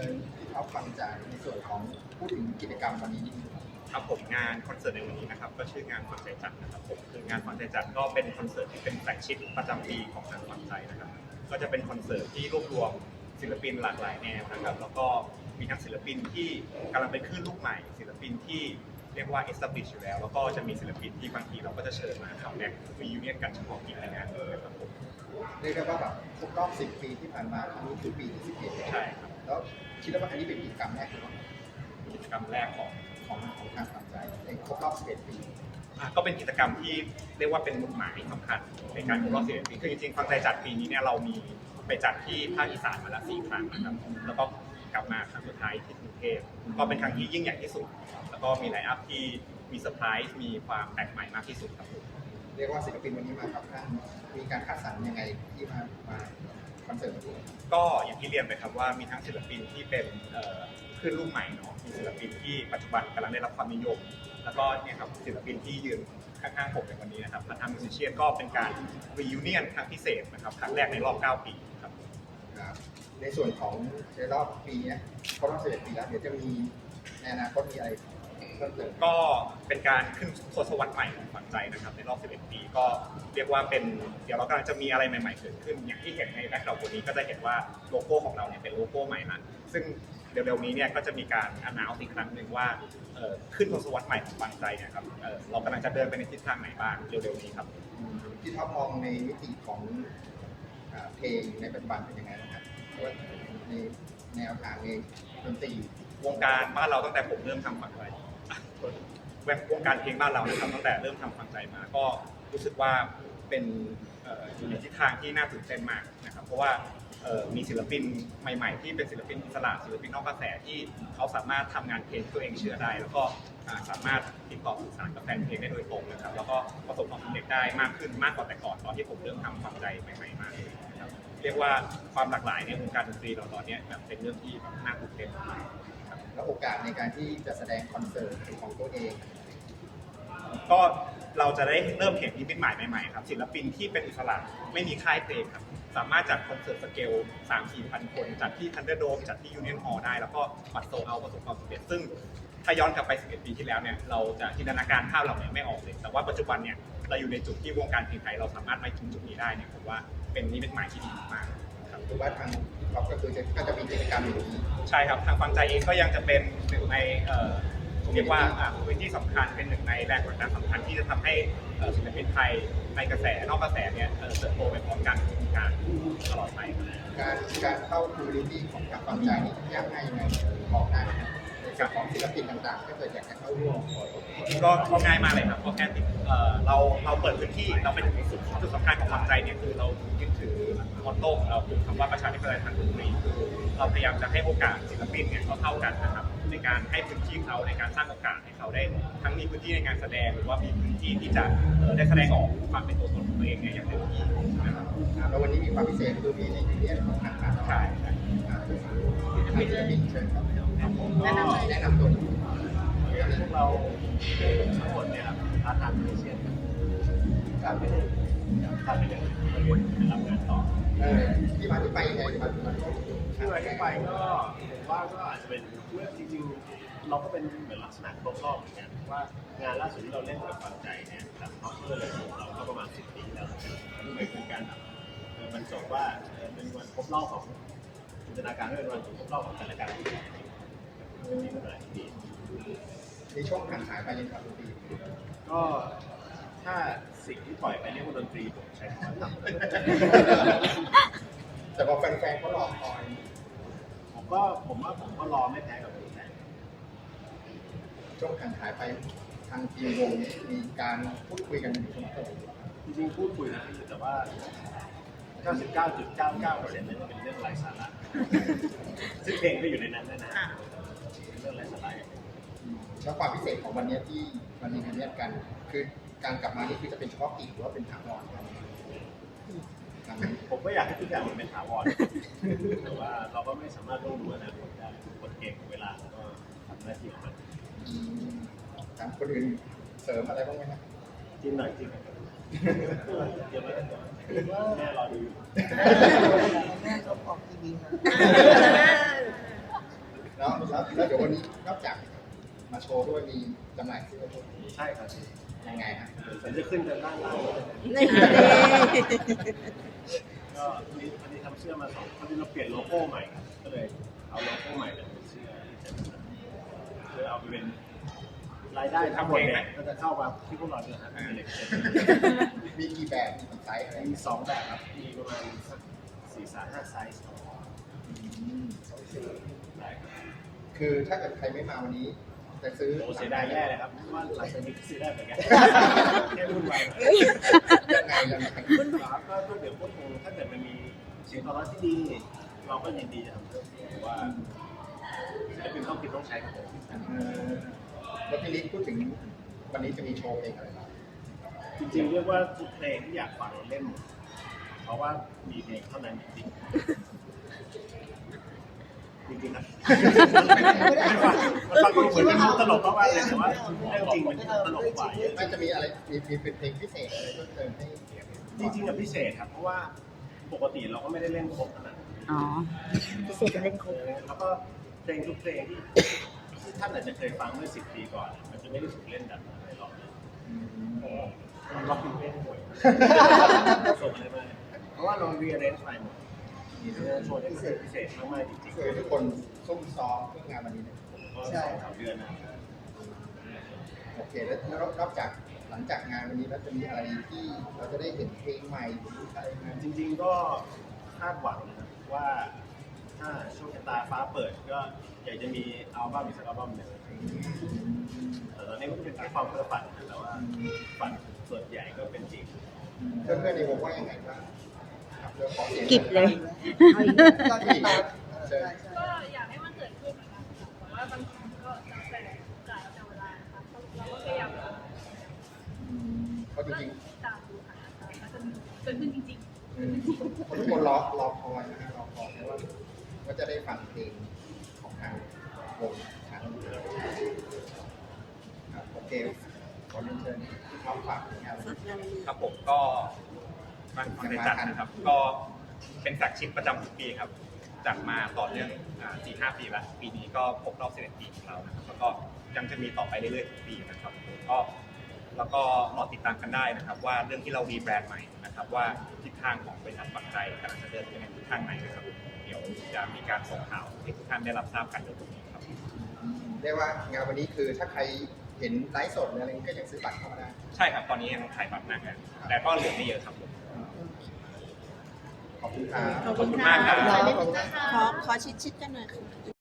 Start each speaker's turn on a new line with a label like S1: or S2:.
S1: ชิญพี่ท็อปฟังจากในส่วนของพูดถึงกิจกรรมวันนี้นิดนึง
S2: ครับผมงานคอนเสิร์ตในวันนี้นะครับก็ชื่องานฝังใจจัดนะครับผมคืองานฝังใจจัดก็เป็นคอนเสิร์ตที่เป็นแฟลกชิพประจำปีของทางฝังใจนะครับ ก็จะเป็นคอนเสิร์ตที่รวบรวมศิลปินหลากหลายแนวนะครับ แล้วก็มีทั้งศิลปินที่กำลังเป็นคลื่นลูกใหม่ ศิลปินที่เรียกว่า establish อยู่แล้ว แล้วก็จะมีศิลปินที่บางทีเราก็จะเชิญมาทำแนวรีวิเนียนกันเฉพาะกิจในงานนี้นะครับผม
S1: เรียกได้ว่าแบบครบรอบ10 ปีที่ผ่านมาครั้งนี้คือปีที่11
S2: ใช่ครับ
S1: แล้วคิดว่าอันนี้เป็นกิจกรรมแรกหรือเปล่า
S2: กิจกรรมแรกของ
S1: ของของทางฝังใจในครบรอบ11ปี
S2: อะก็เป็นกิจกรรมที่เรียกว่าเป็นมุดหมายสำคัญในการครบรอบ11ปีคือจริงๆฟังใจจัดปีนี้เนี่ยเรามีไปจัดที่ภาคอีสานมาแล้วสี่ครั้งนะครับแล้วก็กลับมาครั้งสุดท้ายที่กรุงเทพก็เป็นครั้งที่ยิ่งใหญ่ที่สุด แล้วก็มีไลน์อัพที่มีเซอร์ไพรส์มีความแปลกใหม่มากที่สุดครับผม
S1: เรียกว่าศิลปินวันนี้มาครับท่านมีการคัดสรรยังไงที่มามาค อนเสิร์ต
S2: ก็อย่างที่เรียนไปครับว่ามีทั้งศิลปินที่เป็นเอ่อคลื่นลูกใหม่เนาะมีศิลปินที่ปัจจุบันกำลังได้รับความนิยม แล้วก็เนี่ยครับศิลปินที่ยืนข้างๆผมในวันนี้นะครับพัฒนามิวสิเชียนก็เป็นการรีวิเนียนครั้งพิเศษนะครับครั้งแรกในรอบ 9 ปีครับ
S1: ครับในส่วนของในรอบปีเนี้ยครบรอบ11ปีแล้วเดี๋ยวจะมีในอนาคตมีอะไร
S2: ก็เป็นการขึ้นทศวรรษใหม่ของฝังใจนะครับ ในรอบ 11 ปี ก็เรียกว่าเป็นเดี๋ยวเรากำลังจะมีอะไรใหม่ๆเกิดขึ้น อย่างที่เห็นในแบ็คกราวด์ตัวนี้ก็จะเห็นว่าโลโก้ของเราเนี่ยเป็นโลโก้ใหม่ละซึ่งเร็วๆนี้เนี่ยก็จะมีการอนาวอีกครั้งหนึ่งว่าเอ่อขึ้นทศวรรษใหม่ของฝังใจเนี่ยครับเอ่อเรากำลังจะเดินไปในทิศทางไหนบ้างเร็วๆนี้ครับ
S1: ที่ท็อปมองในมิติของอ่าเพลงในปัจจุบันเป็นยังไงบ้างครับว่าในแนวทางในดนตรี
S2: วงการบ้านเราตั้งแต่ผมเริ่มทำฝังใจ วงการเพลงบ้านเรานะครับตั้งแต่เริ่มทำฝังใจมา ก็รู้สึกว่าเป็นอยู่ในทิศทางที่น่าตื่นเต้นมากนะครับ เพราะว่ามีศิลปินใหม่ๆ ที่เป็นศิลปินอิสระศิลปินนอกกระแสที่เขาสามารถทำงานเพลงตัวเองเชื่อได้ แล้วก็สามารถติดต่อสื่อสารกับแฟนเพลงได้โดยตรงนะครับ แล้วก็ประสบความสำเร็จได้มากขึ้นมากกว่าแต่ก่อนตอนที่ผมเริ่มทำฝังใจใหม่ๆมากเลยนะครับเรียกว่าความหลากหลายในวงการดนตรีเราตอนนี้แบบเป็นเรื่องที่แบบน่าตื่นเต้นมาก
S1: แล้วโอกาสในการที่จะแสดงคอนเสิร์ตเป็นของตัวเอง
S2: ก็เราจะได้เริ่มเห็นนิมิตหมายใหม่ๆครับศิลปินที่เป็นอิสระไม่มีค่ายเพลงครับสามารถจัดคอนเสิร์ตสเกล 3 4 พันคนจัดที่ทันเดอร์โดมจัดที่ยูเนียนฮอลได้ แล้วก็บัตรโซเอาประสบความสำเร็จซึ่งถ้าย้อนกลับไป 11 ปีที่แล้วเนี่ยเราจะจินตนาการภาพเหล่านี้ไม่ออกเลย แต่ว่าปัจจุบันเนี่ยเราอยู่ในจุดที่วงการเพลงไทยเราสามารถมาถึงจุดนี้ได้เนี่ยผมว่าเป็นนิมิตหมายที่ดีมากๆครับ
S1: หรือว่าทาง ท็อปก็คือจะก็จะมีกิจกรรมอย่างนี้
S2: ใช่ครับทางฟังใจเองก็ยังจะเป็นหนึ่งในเอ่อเรียกว่าพื้นที่สำคัญเป็นหนึ่งในแรงกดดันสำคัญที่จะทำให้เอ่อศิลปินไทยในกระแสนอกกระแสเนี่ยเอ่อเติบโตไปพร้อมกันในการตลอดไปครับ
S1: การการเข้าคูมิตี้ของทางฝั่งใจนี่ยากง่ายยังไงบอกได้ไหม ครับของศิลปินต่างๆ ถ้าเกิดอยากจะเข้าร่วม
S2: ก็ก็ง่ายมากเลยครับก็แค่ติดเอ่อเราเราเปิดพื้นที่เราเป็นจุดจุดสำคัญของฟังใจเนี่ยคือเรายึดถือมอตโต้ของเราคือคำว่าประชาธิปไตยทางดนตรีคือเราพยายามจะให้โอกาสศิลปินเนี่ยเขาเท่ากันนะครับในการให้พื้นที่เขาในการสร้างโอกาสให้เขาได้ทั้งมีพื้นที่ในการแสดงหรือว่ามีพื้นที่ที่จะเอ่อได้แสดงออกความเป็นตัวตนของตัวเองเนี่ยอย่างเต็มที่นะครับ
S1: แล้ววันนี้มีความพิเศษคือมีในยูเนียนของทางการ
S2: ใช่ใช่
S1: อ่าให้ศิลปินเชิญครับ
S3: แนะนำเลย
S1: แนะนำตัว
S3: พวกเราทั้งหมดเนี่ยครับอาทานเอเชียนการไม่ได้การไม่ได้รับงานต่อ
S1: เออที่มาที่ไปยังไงมามา
S3: ที่มาที่ไปก็ผมว่าก็อาจจะเป็นเรื่องจริงๆเราก็เป็นเหมือนลักษณะครบรอบเหมือนกันว่างานล่าสุดที่เราเล่นกับฟังใจเนี่ยกับท็อปเปอร์เลยของเราก็ประมาณสิบปีแล้วมันเป็นการแบบมันจบว่าเป็นวันครบรอบของจินตนาการด้วยเป็นวันครบรอบของกันและกันเป็นที่เป็นอะไรที่ดี
S1: มีช่วงห่างหายไปในทางดนตรี
S3: ก็ถ้าสิ่งที่ปล่อยไปเรียกว่าดนตรีผมใช้คำว่าท
S1: แต่พอแฟนๆเขารอคอยำ
S3: ผมก็ผมว่าผมก็รอไม่แพ้กับคุณแฟน
S1: ช่วงห่างหายไปทางทีมวงนี้มีการพูดคุยกันอยู่เสมอ
S3: จริงๆพูดคุยนะพี่แต่ว่า 99.99%นั่นเป็นเรื่องไร้สาระซึ่งเพลงก็อยู่ในนั้นด้วยนะ
S1: แล้วความพิเศษของวันนี้ที่มันมีการเรียกกัน คือการกลับมานี่คือจะเป็นเฉพาะกิจหรือว่าเป็นถาวรครับทางนั้น
S3: ผมก็อยากให้ทุกอย่างมันเป็นถาวรแต่ว่าเราก็ไม่สามารถรู้รู้อนาคตได้กฎเกณฑ์ของเวลาแล้วก็ทำหน้าที่ของมัน
S1: อืมทางคนอื่นเสริมอะไรบ้างไหมครับ
S3: จริงหน่อยจริงหน่อยเดี๋ยวไม่ได้แม่รอดูอยู่
S4: แม่ชมออกทีวีนะ
S1: ว์ด้ว ยมีจำหน่ายเสื้อด้วย
S3: ใช่ครับ
S1: ยังไงฮะ
S3: ผมจะขึ้นกันด้านล่างเลย
S4: นี่
S3: ก็วันนี้วันนี้ทำเสื้อมาสองวันนี้เราเปลี่ยนโลโก้ใหม่ครับก็เลยเอาโลโก้ใหม่เป็นเสื้อเพื่อเอาไปเป็นรายได้ทั้งหมดเนี่ยก็จะเข้ามาที่พวกเราเนี่ยครับเป็นเล็ก
S1: มีกี่แบบ มีกี่ไซส์อะไร
S3: มีสองแบบครับ มีประมาณสักสี่สามห้าไซส์ครับ
S1: คือถ้าเกิดใครไม่มาวันนี้ จะซื้อ
S3: โอ้เสียดายแย่เลยครับเพราะว่าหลังจากนี้ซื้อได้เหมือนกันแค่รุ่นไวหน่อย
S1: ยังไงยังไง
S3: ครับก็ก็เดี๋ยวพวกคงถ้าเกิดมันมีเสียงตอบรับที่ดีเราก็ยินดีจะทำเพิ่มเพราะว่าศิลปินต้องกินต้องใช้ครับผม
S1: เออแล้วพี่ลิศพูดถึงวันนี้จะมีโชว์เพลงอะไรบ้าง
S3: จริงๆเรียกว่าทุกเพลงที่อยากฟังเล่นหมดเพราะว่ามีเพลงเท่านั้นจริงๆ จริงๆครับมันฟังดูเหมือนเป็นมุกตลกมากๆเลยแต่ว่าเรื่องจริงมันตลกกว่าเยอะ
S1: มันจะมีอะไรมีมีเป็นเพลงพิเศษอะไรเพิ่มเติมให้
S3: จริงๆกับพิเศษครับเพราะว่าปกติเราก็ไม่ได้เล่นครบขนาดนั้น
S4: อ๋อพิเศษจะเล่นครบ
S3: แล้วก็เพลงทุกเพลงที่ที่ท่านอาจจะเคยฟังเมื่อสิบปีก่อน มันจะไม่ได้ถูกเล่นแบบนั้นในรอบนี้มันล็อกอยู่เล่นหมดส่งอะไรมาเพราะว่าเราเรียนเรนจ์ไปหมด มีเรื่องโชว์ที่พิเศษพิเศษมากๆจริง
S1: คือทุกคนซุ่มซ้อมเพื่องานวันนี้เลย
S3: ๆก็สองสามเดือนนะครับ
S1: โอเคแล้วแล้วนอกจากหลังจากงานวันนี้แล้วจะมีอะไรที่เราจะได้เห็นเพลงใหม่หรืออะไรงาน
S3: จริง ๆก็คาดหวังนะครับว่าถ้าโชคชะตาฟ้าเปิดก็อยากจะมีอัลบั้มอีกสักอัลบั้มหนึ่งแต่ตอนนี้ก็เป็นแค่ความเพ้อฝันนะแต่ว่าฝันส่วนใหญ่ก็เป็นจริง
S1: เพื่อนๆในวงว่ายังไงบ้าง
S4: กิบเลย
S1: ก็
S5: อยากให้มันเกิดขึ้นนะคะแต่ว่าบางครั้งก็แล้วแต่โอกาสแล้วแต่เวลานะคะเราก็พยายาม
S1: เพราะจริง
S5: ตามดูค่ะอาจจะเกิดขึ้นจริง
S1: ๆคนทุกคนรอรอคอยนะครับรอคอยว่าว่าจะได้ฟังเพลงของทางวงทางครับโอเคขอเรียนเชิญที่ท็อปฝากผลงานวันนี้
S2: ครับผมก็ มันฟังในจัดนะครับ ก็เป็นแฟลกชิพประจำทุกปีครับ จัดมาต่อเนื่องสี่ห้าปีแล้ว ปีนี้ก็ครบรอบ11ปีของเรานะครับ แล้วก็ยังจะมีต่อไปเรื่อยๆทุกปีนะครับผมก็แล้วก็รอติดตามกันได้นะครับ ว่าเรื่องที่เรารีแบรนด์ใหม่นะครับ ว่าทิศทางของบริษัทปักใจกำลังจะเดินไปในทิศทางไหนนะครับ เดี๋ยวจะมีการส่งข่าวให้ทุกท่านได้รับทราบกันเร็วๆนี้ครับ
S1: เรียกว่างานวันนี้คือถ้าใครเห็นไลฟ์สดหรืออะไรก็ยังซื้อบัตรเข้ามาได้
S2: ใช่ครับ ตอนนี้ยังขายบัตรหน้างานแต่ก็เหลือไม่เยอะครับผม
S1: ขอบคุณครับ
S4: ขอบคุณ
S2: มากครับ
S4: ขอขอชิดๆกันหน่อยค่ะ